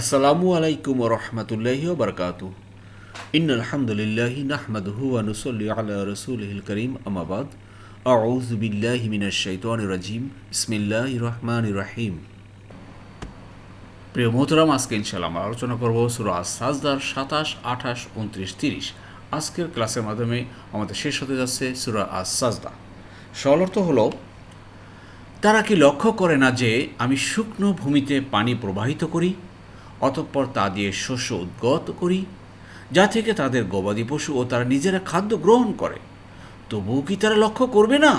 আসসালামু আলাইকুম রহমতুল্লাহি বরকাত ইন আলহামদুলিল্লাহি নাহমাদহু ওয়া নুসাল্লি আলা রাসূলিহিল করিম আমাবাদ আউযু বিল্লাহি মিনাশ শাইতানির রাজিম বিসমিল্লাহির রহমানির রহিম প্রিয় মোহতরাম, আজকে ইনশাআল্লাহ আমরা আলোচনা করব সূরা সাজদার সাতাশ, আঠাশ, উনত্রিশ, তিরিশ। আজকের ক্লাসের মাধ্যমে আমাদের শেষ হতে যাচ্ছে সূরা আস সাজদা। সরল অর্থ হলো, তারা কি লক্ষ্য করে না যে আমি শুকনো ভূমিতে পানি প্রবাহিত করি? অতঃপর তা দিয়ে শস্য উদ্গত করি যা থেকে তাদের গবাদি পশু ও তারা নিজেরা খাদ্য গ্রহণ করে তবুও কি তারা লক্ষ্য করবে না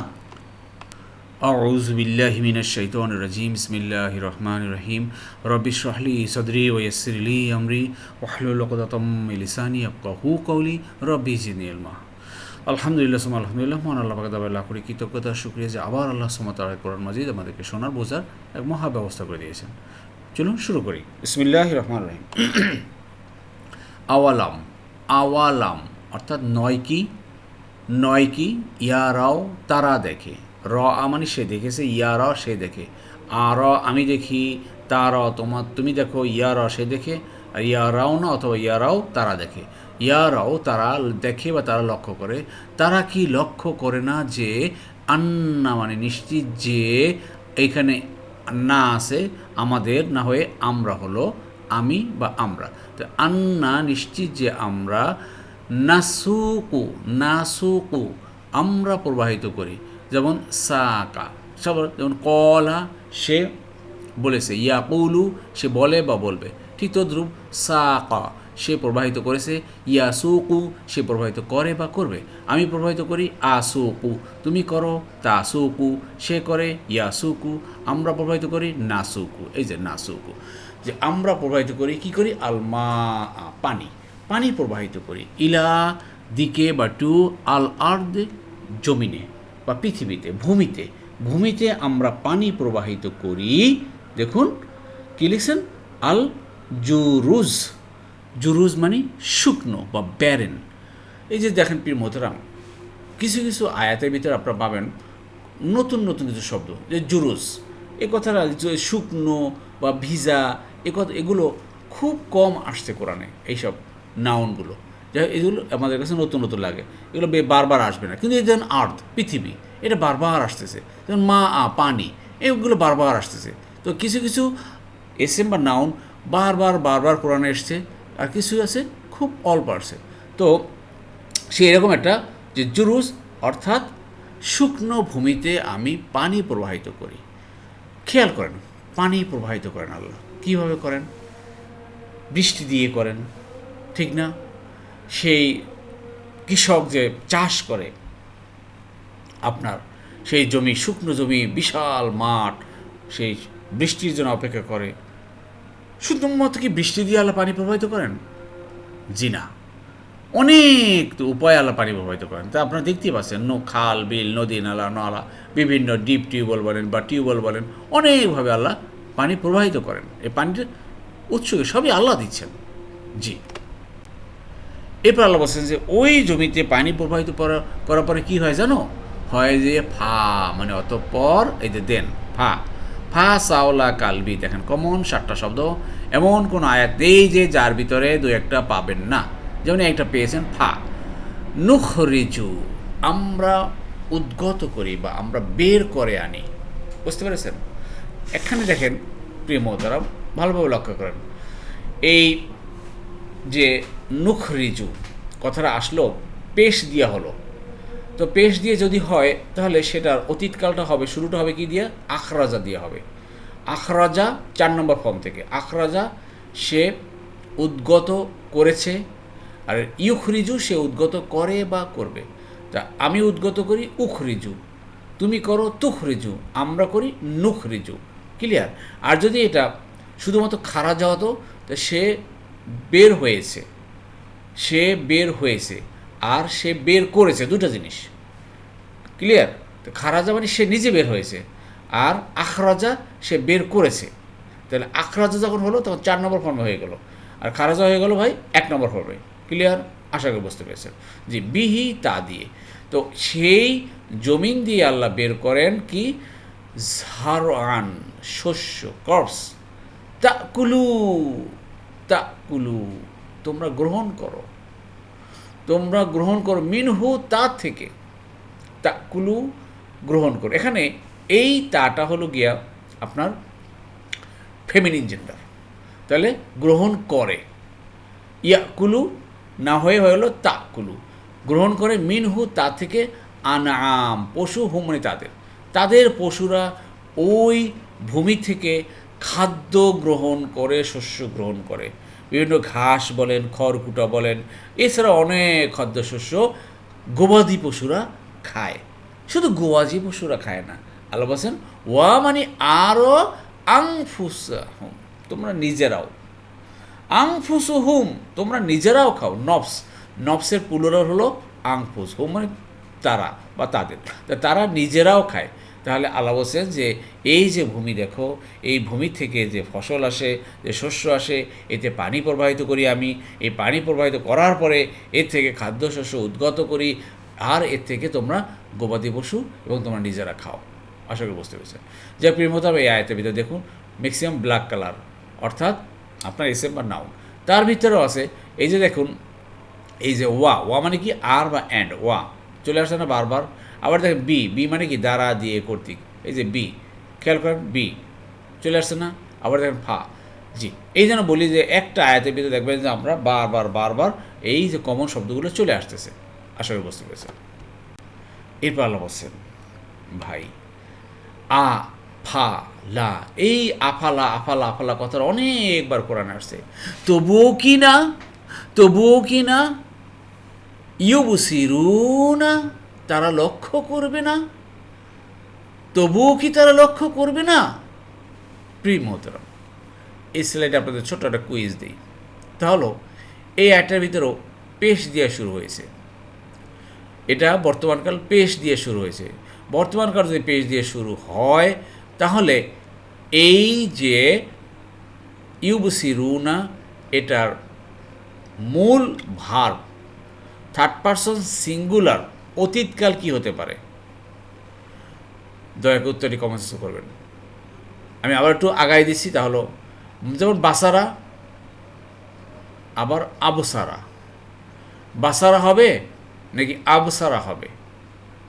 أعوذ بالله من الشيطان الرجيم بسم الله الرحمن الرحيم رب اشرح لي صدري ويسر لي أمري واحلل عقدة من لساني يفقهوا قولي ربي زدني علما আলহামদুলিল্লাহ সুমা আলহামদুলিল্লাহ মহান আল্লাহ পাকে দাবাল্লাহ করি কৃতজ্ঞতা শুক্রিয়া যে আবার আল্লাহ সুমতার কোরআন মাজিদ আমাদেরকে শোনার বোঝার এক মহা ব্যবস্থা করে দিয়েছেন চলুন শুরু করি। ইসমিল্লাহ রহমান রহিম। আওয়ালাম আওয়ালাম, অর্থাৎ নয় কি? নয় কি? ইয়ারাও তারা দেখে। র আমানি সে দেখেছে ইয়া ইয়ার সে দেখে। আর আমি দেখি তার তোমার তুমি দেখো ইয়ার সে দেখে। আর ইয়ারাও না, অথবা ইয়ারাও তারা দেখে। ইয়ারাও তারা দেখে বা তারা লক্ষ্য করে। তারা কি লক্ষ্য করে না যে, আন্না মানে নিশ্চিত যে এইখানে না আছে আমাদের না হয়ে আমরা হলো আমি বা আমরা। তো আন্না নিশ্চিত যে আমরা নাসুকু নাসুকু, আমরা প্রবাহিত করি। যেমন সাকা সব যেমন কলা, সে বলেছে, ইয়াকুলু, সে বলে বা বলবে। ঠিক তদ্রুপ সাকা সে প্রবাহিত করেছে, ইয়াসুকু, সে প্রবাহিত করে বা করবে। আমি প্রবাহিত করি, আসুকু। তুমি করো, তাসুকু। সে করে, ইয়াসুকু। আমরা প্রবাহিত করি, নাসুকু। এই যে নাসুকু। যে আমরা প্রবাহিত করি, কি করি? আলমা পানি। পানি প্রবাহিত করি। ইলা দিকে বা টু আল আর্দ জমিনে বা পৃথিবীতে, ভূমিতে। ভূমিতে আমরা পানি প্রবাহিত করি। দেখুন, কি লিখছেন? আল জুরুজ জুরুজ মানে শুকনো বা ব্যারেন এই যে দেখেন পীর মোহতারাম, কিছু কিছু আয়াতের ভিতরে আপনারা পাবেন নতুন নতুন কিছু শব্দ, যে জুরুজ। এ কথাটা শুকনো বা ভিজা, এ কথা, এগুলো খুব কম আসছে কোরআনে এইসব নাউনগুলো যাই এগুলো আমাদের কাছে নতুন নতুন লাগে। এগুলো বারবার আসবে না। কিন্তু এই যেমন আর্থ পৃথিবী, এটা বারবার আসতেছে। যেমন মা, আ, পানি, এগুলো বারবার আসতেছে। তো কিছু কিছু এসএম বা নাউন বারবার বারবার কোরআনে এসছে। আর কিছু আছে, খুব অল্প আসছে তো সে এরকম একটা যে জুরুস অর্থাৎ শুকনো ভূমিতে আমি পানি প্রবাহিত করি। খেয়াল করেন, পানি প্রবাহিত করেন আল্লাহ। কীভাবে করেন? বৃষ্টি দিয়ে করেন, ঠিক না? সেই কৃষক যে চাষ করে, আপনার সেই জমি, শুকনো জমি, বিশাল মাঠ, সেই বৃষ্টির জন্য অপেক্ষা করে শুধুমাত্র কি বৃষ্টি দিয়ে আল্লাহ পানি প্রবাহিত করেন? জি না। অনেক উপায় আল্লাহ পানি প্রবাহিত করেন। তা আপনারা দেখতেই পাচ্ছেন, নো খাল, বিল, নদী, নালা নালা, বিভিন্ন ডিপ টিউবওয়েল বলেন বা টিউবওয়েল বলেন, অনেকভাবে আল্লাহ পানি প্রবাহিত করেন। এই পানির উৎস সবই আল্লাহ দিচ্ছেন। জি। এরপর আল্লাহ বলছেন যে, ওই জমিতে পানি প্রবাহিত করা- করার পরে কি হয় জানো? হয় যে ফা মানে অতঃপর এই যে দেন, ফা ফা সাওলা কালবি দেখেন কমন সাতটা শব্দ, এমন কোন আয়াত নেই যে যার ভিতরে দু একটা পাবেন না। যেমন একটা পেয়েছেন, ফা, নুখরিজু, আমরা উদ্গত করি বা আমরা বের করে আনি। বুঝতে পেরেছেন? এখানে দেখেন, প্রিয় মহতারা ভালোভাবে লক্ষ্য করেন। এই যে নুখরিজু, কথাটা আসলো, পেশ দিয়া হলো। তো পেশ দিয়ে যদি হয়, তাহলে সেটার অতীতকালটা হবে, শুরুটা হবে কি দিয়ে? আখরাজা দিয়ে হবে। আখরাজা চার নম্বর ফর্ম থেকে। আখরাজা সে উদ্গত করেছে, আর ইউখরিজু সে উদ্গত করে বা করবে। তা আমি উদ্গত করি উখরিজু, তুমি করো তুখরিজু, আমরা করি নুখরিজু। ক্লিয়ার? আর যদি এটা শুধুমাত্র খারা যাওয়া হতো, তা সে বের হয়েছে। সে বের হয়েছে। আর সে বের করেছে দুটো জিনিস। ক্লিয়ার তো খারাজা মানে সে নিজে বের হয়েছে। আর আখরাজা সে বের করেছে। তাহলে আখরাজা যখন হলো, তখন চার নম্বর ফর্মে হয়ে গেল। আর খারাজা হয়ে গেল ভাই এক নম্বর ফর্মে ক্লিয়ার আশা করি বুঝতে পেরেছেন। যে বিহি তা দিয়ে। তো সেই জমিন দিয়ে আল্লাহ বের করেন কি? ঝাড়ান শস্য কর্স তা কুলু তাকুলু। তোমরা গ্রহণ করো। তোমরা গ্রহণ করো। মিনহু তা থেকে। তা কুলু গ্রহণ করো। এখানে এই তাটা হলো গিয়া আপনার ফেমিনিন জেন্ডার তাহলে গ্রহণ করে। ইয়াকুলু না হয়ে হলো তাকুলু গ্রহণ করে মিনহু তা থেকে আনাম, পশু হুম মানে তাদের। তাদের পশুরা ওই ভূমি থেকে খাদ্য গ্রহণ করে, শস্য গ্রহণ করে। বিভিন্ন ঘাস বলেন, খড়কুটা বলেন, এছাড়া অনেক খাদ্যশস্য গবাদি পশুরা খায়। শুধু গবাদি পশুরা খায় না। আল্লাহ বলছেন ওয়া মানে আরও আংফুস হুম তোমরা নিজেরাও। আংফুসু হুম তোমরা নিজেরাও খাও, নফস। নফসের পুলরার হলো আংফুস, হুম মানে তারা বা তাদের। তারা নিজেরাও খায়। তাহলে আল্লাহ বলছেন যে, এই যে ভূমি দেখো, এই ভূমি থেকে যে ফসল আসে, যে শস্য আসে, এতে পানি প্রবাহিত করি আমি। এই পানি প্রবাহিত করার পরে এর থেকে খাদ্যশস্য উদ্গত করি। আর এর থেকে তোমরা গবাদি পশু এবং তোমরা নিজেরা খাও। আশা করি বুঝতে পেরেছেন। যা প্রিয় মতো এই আয়তের ভিতরে দেখুন ম্যাক্সিমাম ব্ল্যাক কালার অর্থাৎ আপনার এসএম বা নাউন তার ভিতরেও আছে, এই যে দেখুন, এই যে ওয়া ওয়া মানে কি? আর বা অ্যান্ড ওয়া। চলে আসছে না বারবার। আবার দেখেন বি বি মানে কি? দ্বারা দিয়ে কর্তৃক। এই যে বি খেয়াল করেন বি চলে আসছে না? আবার দেখেন ফা, জি। এই যেন বলি যে একটা আয়াতের ভিতরে দেখবেন যে আমরা বারবার বারবার এই যে কমন শব্দগুলো চলে আসতেছে। আশা করি বুঝতে পেরেছেন। এরপর আল্লাহ বলছেন, ভাই, আ, ফা, লা, এই আফালা আফালা আফালা কথার অনেকবার কোরআন আসছে। তবুও কি না? তবুও কি না? ইউবুসিরুনা তারা লক্ষ্য করবে না? তবুও কি তারা লক্ষ্য করবে না? প্রিয় মোহতরম এই স্লাইডে আপনাদের ছোট্ট একটা কুইজ দিই। তাহলে, এই অ্যাডটার ভিতরেও পেশ দেওয়া শুরু হয়েছে। এটা বর্তমানকাল পেশ দিয়ে শুরু হয়েছে। বর্তমানকাল যদি পেশ দিয়ে শুরু হয়, তাহলে এই যে ইউবসিরুনা, এটার মূল ভার থার্ড পারসন সিঙ্গুলার অতীতকাল কি হতে পারে? দয়া করে উত্তরটি কমেন্টস করবেন। আমি আবার একটু আগাই দিচ্ছি তাহলে যেমন বাসারা, আবার আবসারা। বাসারা হবে নাকি আবসারা হবে?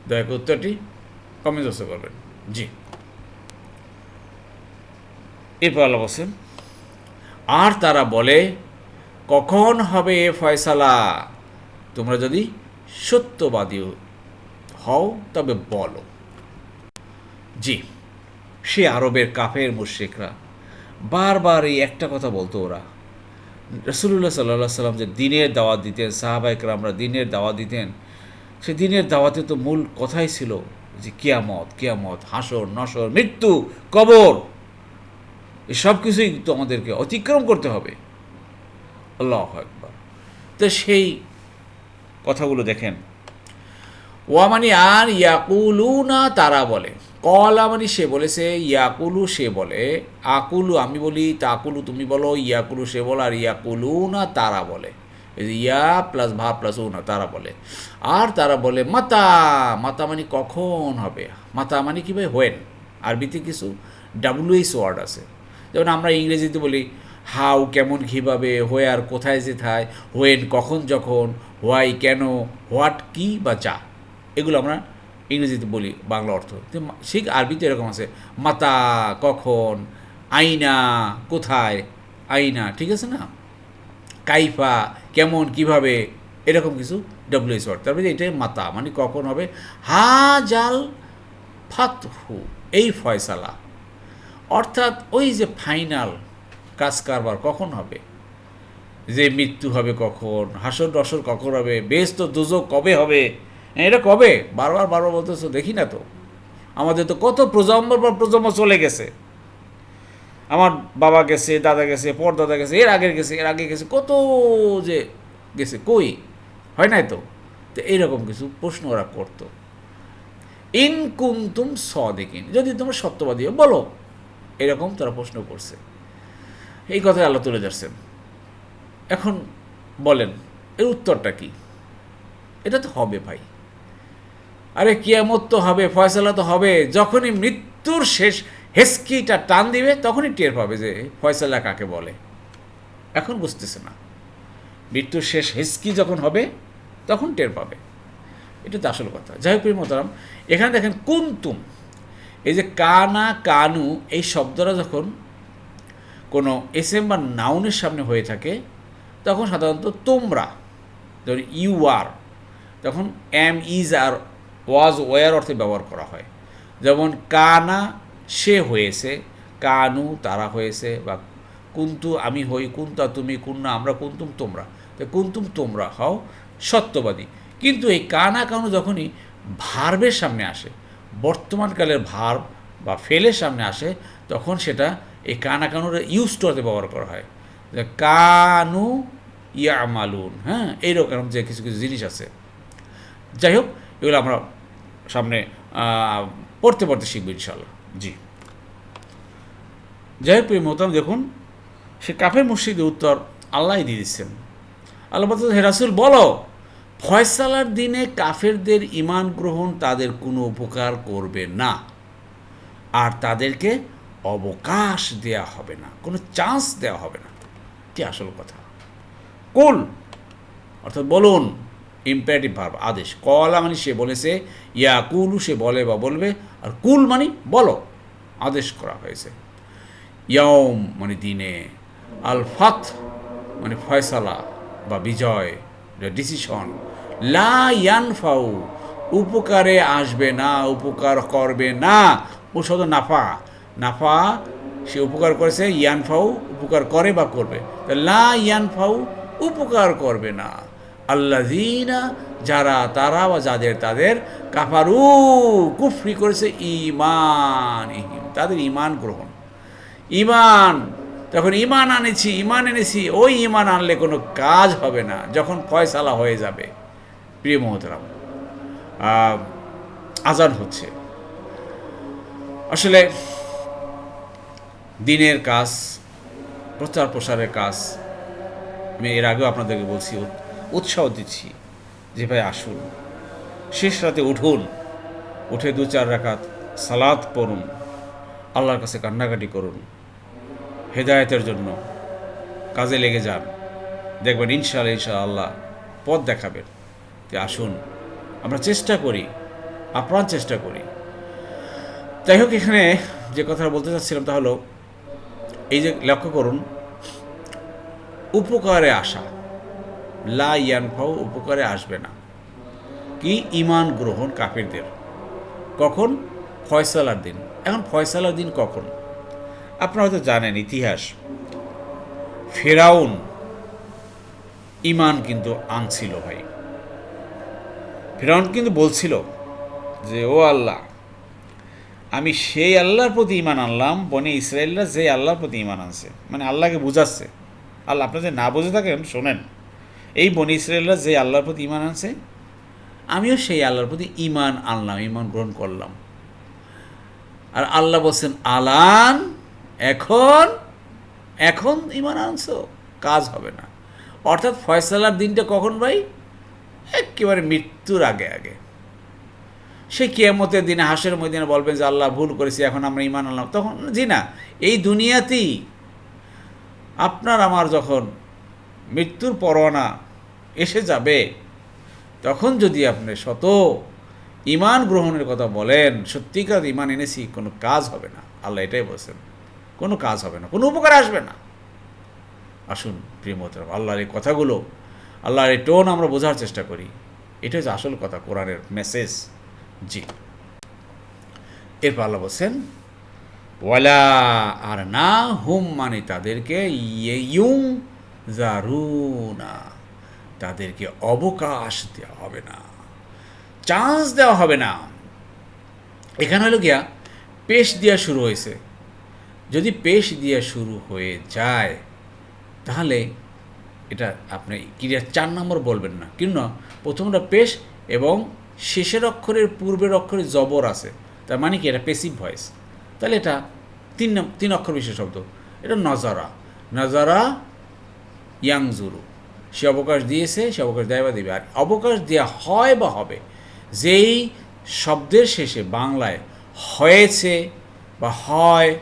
দয়া করে উত্তরটি কমেন্টস করবেন। জি। এরপর আল্লাহ বলছেন, আর তারা বলে, কখন হবে এ ফয়সালা? তোমরা যদি সত্যবাদী হও, তবে বলো। জি, সে আরবের কাফের মুশ্রিকরা। বারবার এই একটা কথা বলতো ওরা। রসুল্লাহ সাল্লাহ সাল্লাম যে দিনের দাওয়াত দিতেন সাহাবাইকরা আমরা দিনের দাওয়াত দিতেন, সে দিনের দাওয়াতে তো মূল কথাই ছিল যে কিয়ামত কিয়ামত, হাসর, নসর, মৃত্যু, কবর এসব কিছুই তো আমাদেরকে অতিক্রম করতে হবে। আল্লাহ একবার তো সেই কথাগুলো দেখেন। ওয়ামানি আর ইয়াকুলু না তারা বলে। কলা মানে সে বলেছে, ইয়াকুলু সে বলে। আকুলু আমি বলি, তাকুলু তুমি বলো, ইয়াকুলু সে বলো, আর ইয়াকুলু না তারা বলে। ইয়া প্লাস ভা প্লাস উ না, তারা বলে। আর তারা বলে, মাতা মাতা মানে কখন হবে? মাতা মানে কি ভাই? হোয়েন আরবিতে কিছু ডাব্লিউএস ওয়ার্ড আছে। যেমন আমরা ইংরেজিতে বলি, হাউ কেমন কীভাবে হোয়ার কোথায় যেথায় হোয়েন কখন, যখন হোয়াই কেন, হোয়াট, কি বা যা এগুলো আমরা ইংরেজিতে বলি বাংলা অর্থ। ঠিক আরবিতে এরকম আছে, মাতা, কখন, আইনা, কোথায়, আইনা, ঠিক আছে না? কাইফা, কেমন, কীভাবে, এরকম কিছু ডব্লিউএস ওয়ার্ড তারপরে এটাই মাতা মানে কখন হবে? হা জাল ফাতহু, এই ফয়সালা। অর্থাৎ ওই যে ফাইনাল কাজ কারবার কখন হবে? যে মৃত্যু হবে কখন? হাসর রসর কখন হবে? বেশ তো দুজো কবে হবে? এটা কবে? বারবার বারবার বলতেছো, দেখি না তো। আমাদের তো কত প্রজন্ম পর প্রজন্ম চলে গেছে। আমার বাবা গেছে, দাদা গেছে পর দাদা গেছে, এর আগের গেছে, এর আগে গেছে, কত যে গেছে, কই? হয় নাই তো? তো এইরকম কিছু প্রশ্ন ওরা করতো। ইন কুন্তুম স দেখিন যদি তোমরা সত্যবাদী বলো। এরকম তারা প্রশ্ন করছে। এই কথায় আল্লাহ তুলে যাচ্ছেন এখন বলেন, এর উত্তরটা কি? এটা তো হবে ভাই। আরে কিয়ামত তো হবে, ফয়সালা তো হবে, যখনই মৃত্যুর শেষ হেসকিটা টান দিবে, তখনই টের পাবে যে ফয়সালা কাকে বলে। এখন বুঝতেছে না। মৃত্যুর শেষ হেসকি যখন হবে, তখন টের পাবে। এটা তো আসল কথা। যাই হোক প্রিয় মোহতারাম, এখানে দেখেন কুন্তুম। এই যে কানা, কানু, এই শব্দটা যখন কোনো এসএম বা নাউনের সামনে হয়ে থাকে তখন সাধারণত তোমরা ধরুন ইউ আর তখন am is are was were অর্থে ব্যবহার করা হয়। যেমন কানা, সে হয়েছে, কানু, তারা হয়েছে, বা কুন্তু, আমি হই, কুন্তা, তুমি, কুন্না, আমরা কুন্তুম, তোমরা। তো কুন্তুম, তোমরা হও, সত্যবাদী। কিন্তু এই কানা, কানু যখনই ভার্বের সামনে আসে বর্তমানকালের ভার্ব বা ফেলের সামনে আসে, তখন সেটা এই কানা, কানুর ইউজ টুতে ব্যবহার করা হয়। কানু ইয়া মালুন হ্যাঁ? এইরকম যে কিছু কিছু জিনিস আছে। যাই হোক, এগুলো আমরা সামনে পড়তে পড়তে শিখব ইনশাল্লাহ জি। যাই হোক, প্রিয় দেখুন, সে কাফের মুর্শিদের উত্তর আল্লাহ দিয়ে দিচ্ছেন। আল্লাহ হে রাসুল, বলো, ফয়সালার দিনে কাফেরদের ইমান গ্রহণ তাদের কোনো উপকার করবে না। আর তাদেরকে অবকাশ দেয়া হবে না, কোনো চান্স দেওয়া হবে না। এটি আসল কথা। কুল, অর্থাৎ বলুন ইম্পারেটিভ ভার্ব আদেশ। কলা মানে সে বলেছে, ইয়া কুলু, সে বলে বা বলবে, আর কুল মানে বলো, আদেশ করা হয়েছে। ইয়ম মানে দিনে, আল ফাত মানে ফয়সালা বা বিজয় ডিসিশন লা ইয়ানফাউ, উপকারে আসবে না, উপকার করবে না। ও শুধু নাফা নাফা সে উপকার করেছে ইয়ানফাউ উপকার করে বা করবে। লা ইয়ানফাউ উপকার করবে না। আল্লাযীনা যারা তারা বা যাদের তাদের কাফারু কুফরি করেছে ইমান তাদের ইমান গ্রহণ। ইমান তখন ইমান আনেছি ইমান এনেছি, ওই ইমান আনলে কোনো কাজ হবে না, যখন ফয়সালা হয়ে যাবে। প্রিয় মহতরাম আজান হচ্ছে। আসলে দিনের কাজ, প্রচার প্রসারের কাজ, আমি এর আগেও আপনাদেরকে বলছি উৎসাহ দিচ্ছি যে ভাই আসুন। শেষ রাতে উঠুন, উঠে দু চার রাকাত সালাদ পড়ুন, আল্লাহর কাছে কান্নাকাটি করুন। হেদায়তের জন্য কাজে লেগে যান। দেখবেন ইনশাআল্লাহ ইনশাআল্লাহ পথ দেখাবেন যে আসুন। আমরা চেষ্টা করি, আপ্রাণ চেষ্টা করি। যাই হোক, এখানে যে কথা বলতে চাচ্ছিলাম তা হলো এই যে লক্ষ্য করুন, উপকারে আসা, লা ইয়ানফাও উপকারে আসবে না। কি? ইমান গ্রহণ কাফিরদের। কখন? ফয়সালার দিন। এখন ফয়সালার দিন কখন? আপনারা হয়তো জানেন ইতিহাস। ফেরাউন ইমান কিন্তু আনছিল ভাই। ফেরাউন কিন্তু বলছিল যে, ও আল্লাহ আমি সেই আল্লাহর প্রতি ইমান আনলাম, বনে ইসরায়েলরা যে আল্লাহর প্রতি ইমান আনছে। মানে আল্লাহকে বুঝাচ্ছে। আল্লাহ আপনার যে না বুঝে থাকেন, শোনেন। এই বনে ইসরায়েলরা যে আল্লাহর প্রতি ইমান আনছে, আমিও সেই আল্লাহর প্রতি ইমান আনলাম ইমান গ্রহণ করলাম। আর আল্লাহ বলছেন, আলান, এখন এখন ইমান আনছো, কাজ হবে না। অর্থাৎ ফয়সালার দিনটা কখন ভাই? একেবারে মৃত্যুর আগে আগে। সে কিয়ামতের দিনে হাসের ময়দানে বলবেন যে আল্লাহ ভুল করেছি, এখন আমরা ইমান আনলাম। তখন জি না, এই দুনিয়াতেই আপনার আমার যখন মৃত্যুর পরোয়ানা এসে যাবে, তখন যদি আপনি শত ইমান গ্রহণের কথা বলেন, সত্যিকার ইমান এনেছি, কোনো কাজ হবে না। আল্লাহ এটাই বলছেন, কোনো কাজ হবে না, কোনো উপকার আসবে না। আসুন, প্রিয় আল্লাহর এই কথাগুলো, আল্লাহর এই টোন আমরা বোঝার চেষ্টা করি। এটা হচ্ছে আসল কথা, কোরআনের মেসেজ জি। এরপর আল্লাহ বলছেন, ওয়ালা আর না হুম মানে তাদেরকে ইয়ুং জারুনা তাদেরকে অবকাশ দেওয়া হবে না, চান্স দেওয়া হবে না। এখানে হলো গিয়া পেশ দেওয়া শুরু হয়েছে। যদি পেশ দেওয়া শুরু হয়ে যায়, তাহলে এটা আপনি ক্রিয়া চার নম্বর বলবেন না। কিন্তু প্রথমটা পেশ এবং শেষের অক্ষরের পূর্বের অক্ষরে জবর আছে। তার মানে কি? এটা পেসিভ ভয়েস তাহলে এটা তিন তিন অক্ষর বিশেষ শব্দ। এটা নজারা। নজারা ইয়াংজুরু। সে অবকাশ দিয়েছে, সে অবকাশ দেয় বা দেবে। আর অবকাশ দেওয়া হয় বা হবে, যেই শব্দের শেষে বাংলায় হয়েছে বা হয়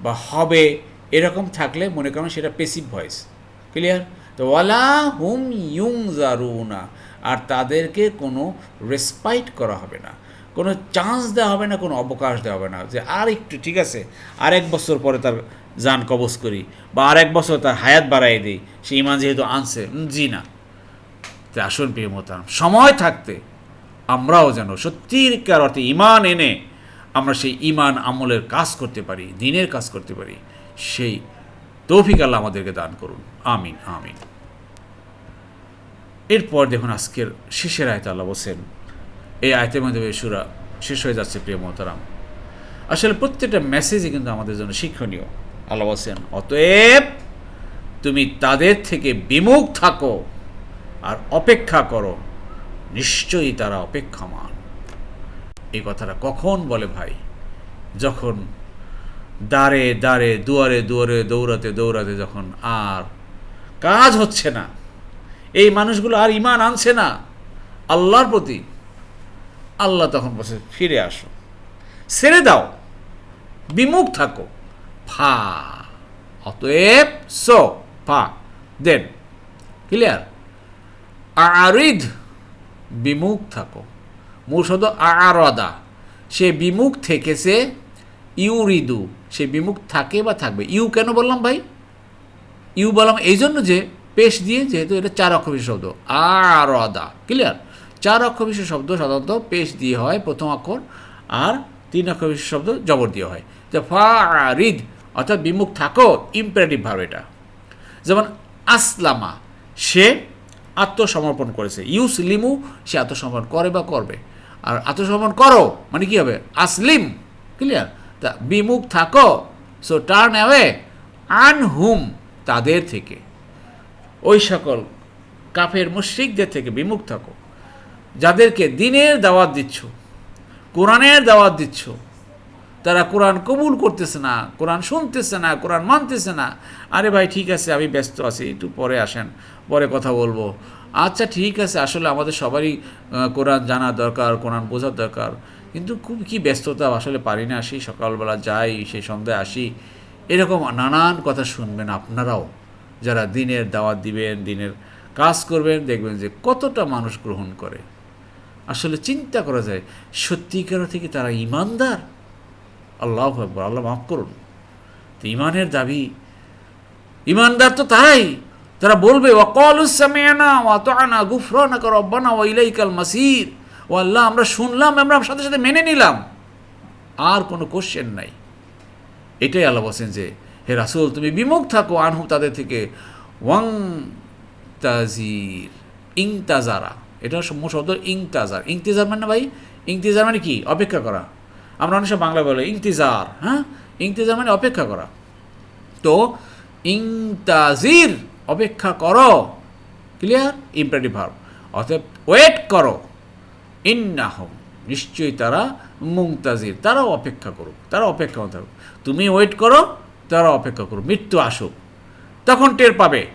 বা হবে এরকম থাকলে মনে করেন সেটা পেসিভ ভয়েস ক্লিয়ার তো ওয়ালা হুম ইউং জারুনা আর তাদেরকে কোনো রেসপাইট করা হবে না। কোনো চান্স দেওয়া হবে না, কোনো অবকাশ দেওয়া হবে না যে আর একটু, ঠিক আছে, আর এক বছর পরে তার যান কবজ করি বা আর এক বছর তার হায়াত বাড়াই দিই। সে ইমান যেহেতু আনছে জি না। তো আসুন, প্রিয় মোহতারাম, সময় থাকতে আমরাও যেন সত্যিকার অর্থে ইমান এনে আমরা সেই ইমান আমলের কাজ করতে পারি, দিনের কাজ করতে পারি। সেই তৌফিক আল্লাহ আমাদেরকে দান করুন। আমিন আমিন। এরপর দেখুন আজকের শেষের আয়তে আল্লাহ বলছেন, এই আয়তের মধ্যে সুরা শেষ হয়ে যাচ্ছে, প্রিয় মোহতারাম। আসলে প্রত্যেকটা মেসেজই কিন্তু আমাদের জন্য শিক্ষণীয়। আল্লাহ বলছেন, অতএব তুমি তাদের থেকে বিমুখ থাকো আর অপেক্ষা করো। নিশ্চয়ই তারা অপেক্ষামান। এই কথাটা কখন বলে ভাই? যখন দাঁড়ে দাঁড়ে দুয়ারে দুয়ারে, দৌড়াতে দৌড়াতে যখন আর কাজ হচ্ছে না এই মানুষগুলো আর ইমান আনছে না। আল্লাহর প্রতি। আল্লাহ তখন বসে ফিরে আসো। ছেড়ে দাও। বিমুখ থাকো। ফা। অতএব সো, ফা। দেন। ক্লিয়ার? আরিদ, বিমুখ থাকো। শব্দ আরদা। সে বিমুখ থেকেছে, ইউরিদু। সে বিমুখ থাকে বা থাকবে। ইউ কেন বললাম ভাই? ইউ বললাম এই জন্য যে পেশ দিয়ে যেহেতু এটা চার অক্ষর বিশিষ্ট শব্দ। আরদা ক্লিয়ার চার অক্ষর বিশেষ শব্দ সাধারণত পেশ দিয়ে হয় প্রথম অক্ষর, আর তিন অক্ষর বিশেষ শব্দ জবর দিয়ে হয়। যে ফারিদ, অর্থাৎ বিমুখ থাকো ইম্পারেটিভ ভাব এটা। যেমন আসলামা, সে আত্মসমর্পণ করেছে। ইউস লিমু সে আত্মসমর্পণ করে বা করবে। আর আত্মসমর্পণ করো মানে কি হবে? আসলিম ক্লিয়ার তা বিমুখ থাকো সো টার্ন অ্যাওয়ে আন হুম তাদের থেকে। ওই সকল কাফের মুশ্রিকদের থেকে বিমুখ থাকো। যাদেরকে দিনের দাওয়াত দিচ্ছ, কোরআনের দাওয়াত দিচ্ছ, তারা কোরআন কবুল করতেছে না, কোরআন শুনতেছে না, কোরআন মানতেছে না। আরে ভাই, ঠিক আছে, আমি ব্যস্ত আছি, একটু পরে আসেন, পরে কথা বলব। আচ্ছা ঠিক আছে, আসলে আমাদের সবারই কোরআন জানা দরকার, কোরআন বোঝার দরকার। কিন্তু খুব কি ব্যস্ততা, আসলে পারি না, আসি, সকালবেলা যাই, সেই সন্ধ্যায় আসি। এরকম নানান কথা শুনবেন আপনারাও। যারা দিনের দাওয়াত দিবেন, দিনের কাজ করবেন, দেখবেন যে কতটা মানুষ গ্রহণ করে। আসলে চিন্তা করা যায়, সত্যিকার থেকে তারা ইমানদার? আল্লাহ আল্লাহ মাফ করুন। তো ইমানের দাবি, ইমানদার তো তারাই। তারা বলবে ওয়াকলুসামিয়ানা ওয়াতানা গুফরানাকা রব্বানা ওয়া ইলাইকাল মাসির। ও আল্লাহ, আমরা শুনলাম, আমরা সাথে সাথে মেনে নিলাম। আর কোনো কোশ্চেন নাই। এটাই আল্লাহ বলছেন যে হে রাসুল, তুমি বিমুখ থাকো আনহু তাদের থেকে। ওয়াং তাজির ইংতাজারা এটা মূল শব্দ ইংতাজার ইংতিজার মানে ভাই, ইংতিজার মানে কি? অপেক্ষা করা। আমরা অনেক সময় বাংলা বলে ইংতিজার হ্যাঁ? ইংতিজার মানে অপেক্ষা করা। তো ইংতাজির অপেক্ষা করো। ক্লিয়ার ইম্পারেটিভ ভার্ব অতএব ওয়েট করো। ইন্নাহম, নিশ্চয়ই তারা মুংতাজির, তারাও অপেক্ষা করুক তারা অপেক্ষা থাকুক। তুমি ওয়েট করো তারা অপেক্ষা করুক, মৃত্যু আসুক। তখন টের পাবে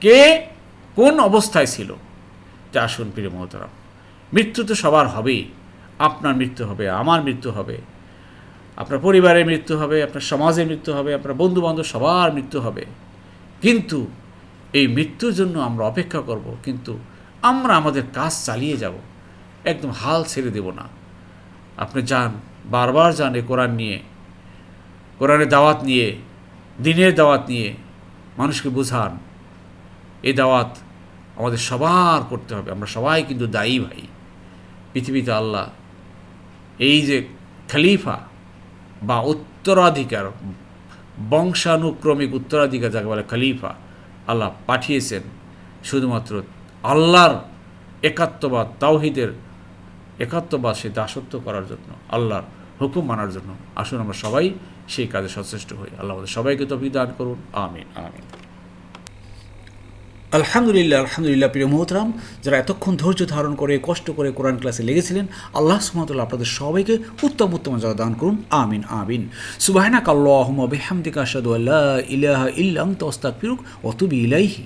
কে কোন অবস্থায় ছিল। যা আসুন প্রিয় মহতারাম মৃত্যু তো সবার হবেই। আপনার মৃত্যু হবে, আমার মৃত্যু হবে। আপনার পরিবারের মৃত্যু হবে, আপনার সমাজের মৃত্যু হবে, আপনার বন্ধু বান্ধব সবার মৃত্যু হবে। কিন্তু এই মৃত্যুর জন্য আমরা অপেক্ষা করব, কিন্তু আমরা আমাদের কাজ চালিয়ে যাব। একদম হাল ছেড়ে দেব না। আপনি যান, বারবার যান এ কোরআন নিয়ে। কোরআনের দাওয়াত নিয়ে, দিনের দাওয়াত নিয়ে মানুষকে বুঝান, এই দাওয়াত আমাদের সবার করতে হবে। আমরা সবাই কিন্তু দায়ী ভাই। পৃথিবীতে আল্লাহ এই যে খলিফা বা উত্তরাধিকার, বংশানুক্রমিক উত্তরাধিকার যাকে বলে খালিফা, আল্লাহ পাঠিয়েছেন শুধুমাত্র আল্লাহর একাত্মবাদ তাওহিদের একাত্মবাদ সে দাসত্ব করার জন্য, আল্লাহর হুকুম মানার জন্য। আসুন আমরা সবাই সেই কাজে সচেষ্ট হই। আল্লাহ আমাদের সবাইকে তো দান করুন। আমিন আমিন। আলহামদুলিল্লাহ আলহামদুলিল্লাহ, প্রিয় মোহতরাম, যারা এতক্ষণ ধৈর্য ধারণ করে, কষ্ট করে কোরআন ক্লাসে লেগেছিলেন, আল্লাহ সুমতুল্লাহ আপনাদের সবাইকে উত্তম উত্তম যারা দান করুন। আমিন আমিন। সুবাহনা কাল্লাহম বেহামদিকা আসাদু আল্লাহ ইলাহা ইল্লাম তস্তাক ফিরুক অতুবি ইলাইহি।